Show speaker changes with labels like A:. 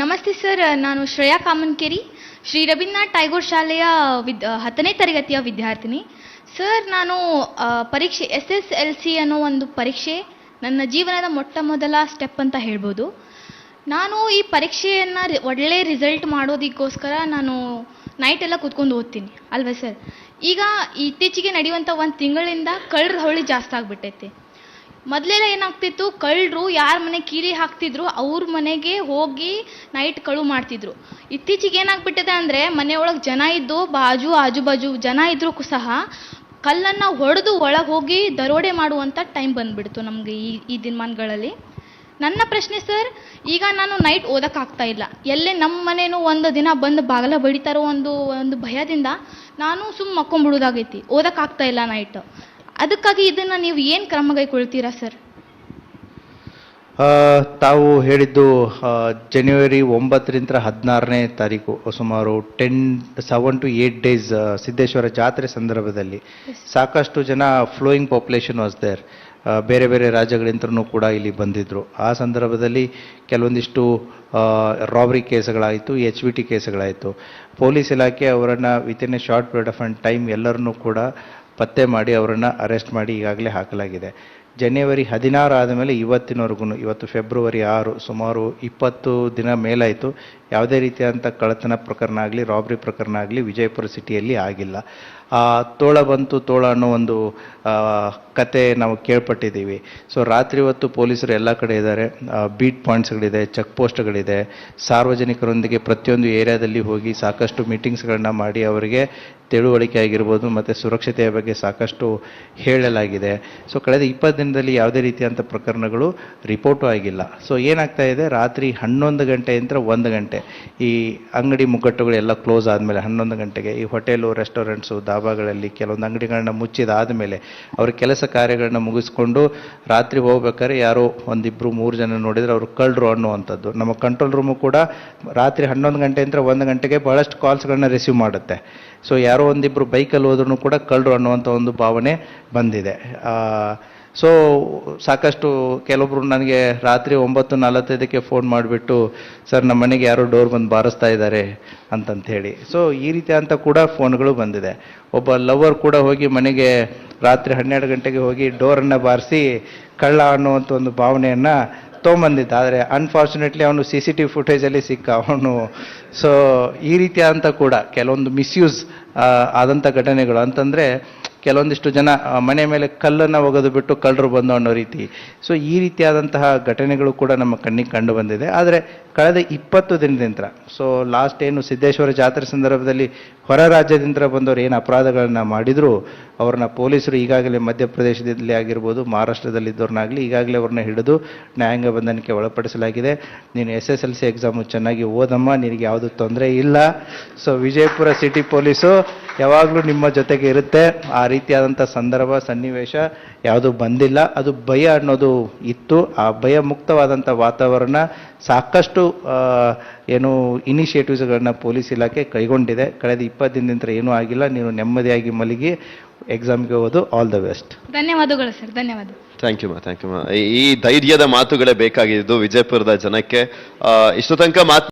A: ನಮಸ್ತೆ ಸರ್, ನಾನು ಶ್ರೇಯಾ ಕಾಮನ್ಕೇರಿ ಶ್ರೀ ರವೀಂದ್ರನಾಥ್ ಟೈಗೋರ್ ಶಾಲೆಯ ವಿದ್, ಹತ್ತನೇ ತರಗತಿಯ ವಿದ್ಯಾರ್ಥಿನಿ. ಸರ್, ನಾನು ಪರೀಕ್ಷೆ, ಎಸ್ ಎಸ್ ಎಲ್ ಸಿ ಅನ್ನೋ ಒಂದು ಪರೀಕ್ಷೆ, ನನ್ನ ಜೀವನದ ಮೊಟ್ಟ ಮೊದಲ ಸ್ಟೆಪ್ ಅಂತ ಹೇಳ್ಬೋದು. ನಾನು ಈ ಪರೀಕ್ಷೆಯನ್ನು ಒಳ್ಳೆ ರಿಸಲ್ಟ್ ಮಾಡೋದಕ್ಕೋಸ್ಕರ ನಾನು ನೈಟ್ ಎಲ್ಲ ಕೂತ್ಕೊಂಡು ಓದ್ತೀನಿ. ಅಲ್ವಾ ಸರ್? ಈಗ ಇತ್ತೀಚೆಗೆ ನಡೆಯುವಂಥ ಒಂದು ತಿಂಗಳಿಂದ ಕಳ್ಳರ ಹೊಳಿ ಜಾಸ್ತಿ ಆಗಿಬಿಟ್ಟೈತೆ. ಮೊದಲೆಲ್ಲ ಏನಾಗ್ತಿತ್ತು? ಕಳ್ಳರು ಯಾರ ಮನೆ ಕೀಲಿ ಹಾಕ್ತಿದ್ರು, ಅವ್ರ ಮನೆಗೆ ಹೋಗಿ ನೈಟ್ ಕಳು ಮಾಡ್ತಿದ್ರು. ಇತ್ತೀಚೆಗೆ ಏನಾಗ್ಬಿಟ್ಟಿದೆ ಅಂದರೆ, ಮನೆಯೊಳಗೆ ಜನ ಇದ್ದು, ಬಾಜು ಆಜು ಬಾಜು ಜನ ಇದ್ರೂ ಸಹ ಕಲ್ಲನ್ನು ಹೊಡೆದು ಒಳಗೆ ಹೋಗಿ ದರೋಡೆ ಮಾಡುವಂಥ ಟೈಮ್ ಬಂದ್ಬಿಡ್ತು ನಮಗೆ ಈ ಈ ದಿನಮಾನಗಳಲ್ಲಿ. ನನ್ನ ಪ್ರಶ್ನೆ ಸರ್, ಈಗ ನಾನು ನೈಟ್ ಓದೋಕ್ಕಾಗ್ತಾ ಇಲ್ಲ. ಎಲ್ಲೇ ನಮ್ಮ ಮನೆಯೂ ಒಂದು ದಿನ ಬಂದು ಬಾಗಲ ಬಡಿತಾರೋ ಒಂದು ಒಂದು ಭಯದಿಂದ ನಾನು ಸುಮ್ಮ ಮಕ್ಕೊಂಬಿಡೋದಾಗೈತಿ. ಓದೋಕ್ಕಾಗ್ತಾ ಇಲ್ಲ ನೈಟ್ ಅದಕ್ಕಾಗಿ ಇದನ್ನು ನೀವು ಏನು ಕ್ರಮ ಕೈಗೊಳ್ತೀರಾ ಸರ್?
B: ತಾವು ಹೇಳಿದ್ದು ಜನವರಿ ಒಂಬತ್ತರಿಂದ ಹದಿನಾರನೇ ತಾರೀಕು ಸುಮಾರು ten seven to eight days Siddeshwara ಜಾತ್ರೆ ಸಂದರ್ಭದಲ್ಲಿ. ಸಾಕಷ್ಟು ಜನ ಫ್ಲೋಯಿಂಗ್ ಪಾಪ್ಯುಲೇಷನ್ ವಾಸ್ ದೇರ್ ಬೇರೆ ಬೇರೆ ರಾಜ್ಯಗಳಿಂದನೂ ಕೂಡ ಇಲ್ಲಿ ಬಂದಿದ್ದರು ಆ ಸಂದರ್ಭದಲ್ಲಿ ಕೆಲವೊಂದಿಷ್ಟು ರಾಬರಿ ಕೇಸ್ಗಳಾಯಿತು ಎಚ್ ವಿ ಟಿ ಕೇಸ್ಗಳಾಯಿತು. ಪೊಲೀಸ್ ಇಲಾಖೆ ಅವರನ್ನು within a short period of time ಎಲ್ಲರನ್ನೂ ಕೂಡ ಪತ್ತೆ ಮಾಡಿ ಅವರನ್ನು ಅರೆಸ್ಟ್ ಮಾಡಿ ಈಗಾಗಲೇ ಹಾಕಲಾಗಿದೆ. ಜನವರಿ ಹದಿನಾರು ಆದಮೇಲೆ ಇವತ್ತಿನವರೆಗೂ ಇವತ್ತು ಫೆಬ್ರವರಿ ಆರು ಸುಮಾರು ಇಪ್ಪತ್ತು ದಿನ ಮೇಲಾಯಿತು. ಯಾವುದೇ ರೀತಿಯಾದಂಥ ಕಳ್ಳತನ ಪ್ರಕರಣ ಆಗಲಿ ರಾಬ್ರಿ ಪ್ರಕರಣ ಆಗಲಿ ವಿಜಯಪುರ ಸಿಟಿಯಲ್ಲಿ ಆಗಿಲ್ಲ. ಆ, ತೋಳ ಬಂತು ತೋಳ ಅನ್ನೋ ಒಂದು ಕತೆ ನಾವು ಕೇಳ್ಪಟ್ಟಿದ್ದೀವಿ. ಸೊ ರಾತ್ರಿ ಹೊತ್ತು ಪೊಲೀಸರು ಎಲ್ಲ ಕಡೆ ಇದ್ದಾರೆ. Beet ಪಾಯಿಂಟ್ಸ್ಗಳಿದೆ check ಪೋಸ್ಟ್ಗಳಿದೆ. ಸಾರ್ವಜನಿಕರೊಂದಿಗೆ ಪ್ರತಿಯೊಂದು ಏರಿಯಾದಲ್ಲಿ ಹೋಗಿ ಸಾಕಷ್ಟು ಮೀಟಿಂಗ್ಸ್ಗಳನ್ನ ಮಾಡಿ ಅವರಿಗೆ ತಿಳುವಳಿಕೆ ಆಗಿರ್ಬೋದು ಮತ್ತು ಸುರಕ್ಷತೆಯ ಬಗ್ಗೆ ಸಾಕಷ್ಟು ಹೇಳಲಾಗಿದೆ. ಸೊ ಕಳೆದ ಇಪ್ಪತ್ತು ದಿನದಲ್ಲಿ ಯಾವುದೇ ರೀತಿಯಂಥ ಪ್ರಕರಣಗಳು ರಿಪೋರ್ಟು ಆಗಿಲ್ಲ. ಸೊ ಏನಾಗ್ತಾ ಇದೆ? ರಾತ್ರಿ ಹನ್ನೊಂದು ಗಂಟೆಯಿಂದ ಒಂದು ಗಂಟೆ. ಈ ಅಂಗಡಿ ಮುಗ್ಗಟ್ಟುಗಳೆಲ್ಲ ಕ್ಲೋಸ್ ಆದಮೇಲೆ ಹನ್ನೊಂದು ಗಂಟೆಗೆ, ಈ ಹೋಟೆಲು ರೆಸ್ಟೋರೆಂಟ್ಸು ದಾಬಾಗಳಲ್ಲಿ ಕೆಲವೊಂದು ಅಂಗಡಿಗಳನ್ನ ಮುಚ್ಚಿದಾದ ಮೇಲೆ ಅವ್ರ ಕೆಲಸ ಕಾರ್ಯಗಳನ್ನ ಮುಗಿಸ್ಕೊಂಡು ರಾತ್ರಿ ಹೋಗ್ಬೇಕಾದ್ರೆ ಯಾರೋ ಒಂದಿಬ್ಬರು ಮೂರು ಜನ ನೋಡಿದರೆ ಅವರು ಕಳ್ಳರು ಅನ್ನುವಂಥದ್ದು. ನಮ್ಮ ಕಂಟ್ರೋಲ್ ರೂಮು ಕೂಡ ರಾತ್ರಿ ಹನ್ನೊಂದು ಗಂಟೆಯಿಂದ ಒಂದು ಗಂಟೆಗೆ ಭಾಳಷ್ಟು ಕಾಲ್ಸ್ಗಳನ್ನ ರಿಸೀವ್ ಮಾಡುತ್ತೆ. ಸೊ ಯಾರೋ ಒಂದಿಬ್ಬರು ಬೈಕಲ್ಲಿ ಹೋದ್ರೂ ಕೂಡ ಕಳ್ಳರು ಅನ್ನುವಂಥ ಒಂದು ಭಾವನೆ ಬಂದಿದೆ. ಸೊ ಸಾಕಷ್ಟು ಕೆಲವೊಬ್ರು ನನಗೆ ರಾತ್ರಿ ಒಂಬತ್ತು ನಲವತ್ತೈದಕ್ಕೆ ಫೋನ್ ಮಾಡಿಬಿಟ್ಟು, ಸರ್, ನಮ್ಮ ಮನೆಗೆ ಯಾರೋ ಡೋರ್ ಬಂದು ಬಾರಿಸ್ತಾ ಇದ್ದಾರೆ ಅಂತಂಥೇಳಿ ಸೊ ಈ ರೀತಿ ಅಂತ ಕೂಡ ಫೋನ್ಗಳು ಬಂದಿದೆ. ಒಬ್ಬ ಲವರ್ ಕೂಡ ಹೋಗಿ ಮನೆಗೆ ರಾತ್ರಿ ಹನ್ನೆರಡು ಗಂಟೆಗೆ ಹೋಗಿ ಡೋರನ್ನು ಬಾರಿಸಿ ಕಳ್ಳ ಅನ್ನುವಂಥ ಒಂದು ಭಾವನೆಯನ್ನು ತೊಗೊಂಬಂದಿದ್ದ ಆದರೆ ಅನ್ಫಾರ್ಚುನೇಟ್ಲಿ ಅವನು ಸಿ ಸಿ ಟಿ ವಿ ಫುಟೇಜಲ್ಲಿ ಸಿಕ್ಕ ಅವನು. ಸೊ ಈ ರೀತಿಯಾದಂಥ ಕೂಡ ಕೆಲವೊಂದು ಮಿಸ್ಯೂಸ್ ಆದಂಥ ಘಟನೆಗಳು. ಅಂತಂದರೆ ಕೆಲವೊಂದಿಷ್ಟು ಜನ ಮನೆ ಮೇಲೆ ಕಲ್ಲನ್ನು ಒಗೆದು ಬಿಟ್ಟು ಕಳ್ಳರು ಬಂದು ಅನ್ನೋ ರೀತಿ. ಸೊ ಈ ರೀತಿಯಾದಂತಹ ಘಟನೆಗಳು ಕೂಡ ನಮ್ಮ ಕಣ್ಣಿಗೆ ಕಂಡು ಬಂದಿದೆ. ಆದರೆ, ಕಳೆದ ಇಪ್ಪತ್ತು ದಿನದಿಂದ ಸೊ ಲಾಸ್ಟ್ ಏನು ಸಿದ್ದೇಶ್ವರ ಜಾತ್ರೆ ಸಂದರ್ಭದಲ್ಲಿ ಹೊರ ರಾಜ್ಯದಿಂದ ಬಂದವರು ಏನು ಅಪರಾಧಗಳನ್ನು ಮಾಡಿದರೂ, ಅವ್ರನ್ನ ಪೊಲೀಸರು ಈಗಾಗಲೇ ಮಧ್ಯಪ್ರದೇಶದಲ್ಲಿ ಆಗಿರ್ಬೋದು ಮಹಾರಾಷ್ಟ್ರದಲ್ಲಿದ್ದವ್ರನ್ನಾಗಲಿ ಈಗಾಗಲೇ ಅವ್ರನ್ನ ಹಿಡಿದು ನ್ಯಾಯಾಂಗ ಬಂಧನಕ್ಕೆ ಒಳಪಡಿಸಲಾಗಿದೆ. ನೀನು S S L C exam ಚೆನ್ನಾಗಿ ಓದಮ್ಮ, ನಿನಗೆ ಯಾವುದು ತೊಂದರೆ ಇಲ್ಲ. ಸೊ ವಿಜಯಪುರ ಸಿಟಿ ಪೊಲೀಸು ಯಾವಾಗಲೂ ನಿಮ್ಮ ಜೊತೆಗೆ ಇರುತ್ತೆ. ಆ ರೀತಿಯಾದಂಥ ಸಂದರ್ಭ ಸನ್ನಿವೇಶ ಯಾವುದು ಬಂದಿಲ್ಲ. ಅದು ಭಯ ಅನ್ನೋದು ಇತ್ತು. ಆ ಭಯ ಮುಕ್ತವಾದಂಥ ವಾತಾವರಣ ಸಾಕಷ್ಟು ಏನು ಇನಿಷಿಯೇಟಿವ್ಸ್ಗಳನ್ನ ಪೊಲೀಸ್ ಇಲಾಖೆ ಕೈಗೊಂಡಿದೆ. ಕಳೆದ ಇಪ್ಪತ್ತು ದಿನದಿಂದ ಏನೂ ಆಗಿಲ್ಲ. ನೀವು ನೆಮ್ಮದಿಯಾಗಿ ಮಲಗಿ ಎಕ್ಸಾಮ್ಗೆ ಹೋಗೋದು ಆಲ್ ದ ಬೆಸ್ಟ್.
A: ಧನ್ಯವಾದಗಳು ಸರ್. ಧನ್ಯವಾದ.
C: ಥ್ಯಾಂಕ್ ಯು ಮಾ ಥ್ಯಾಂಕ್ ಯು ಮಾ. ಈ ಧೈರ್ಯದ ಮಾತುಗಳೇ ಬೇಕಾಗಿದ್ದು ವಿಜಯಪುರದ ಜನಕ್ಕೆ. ಇಷ್ಟು ತನಕ ಮಾತು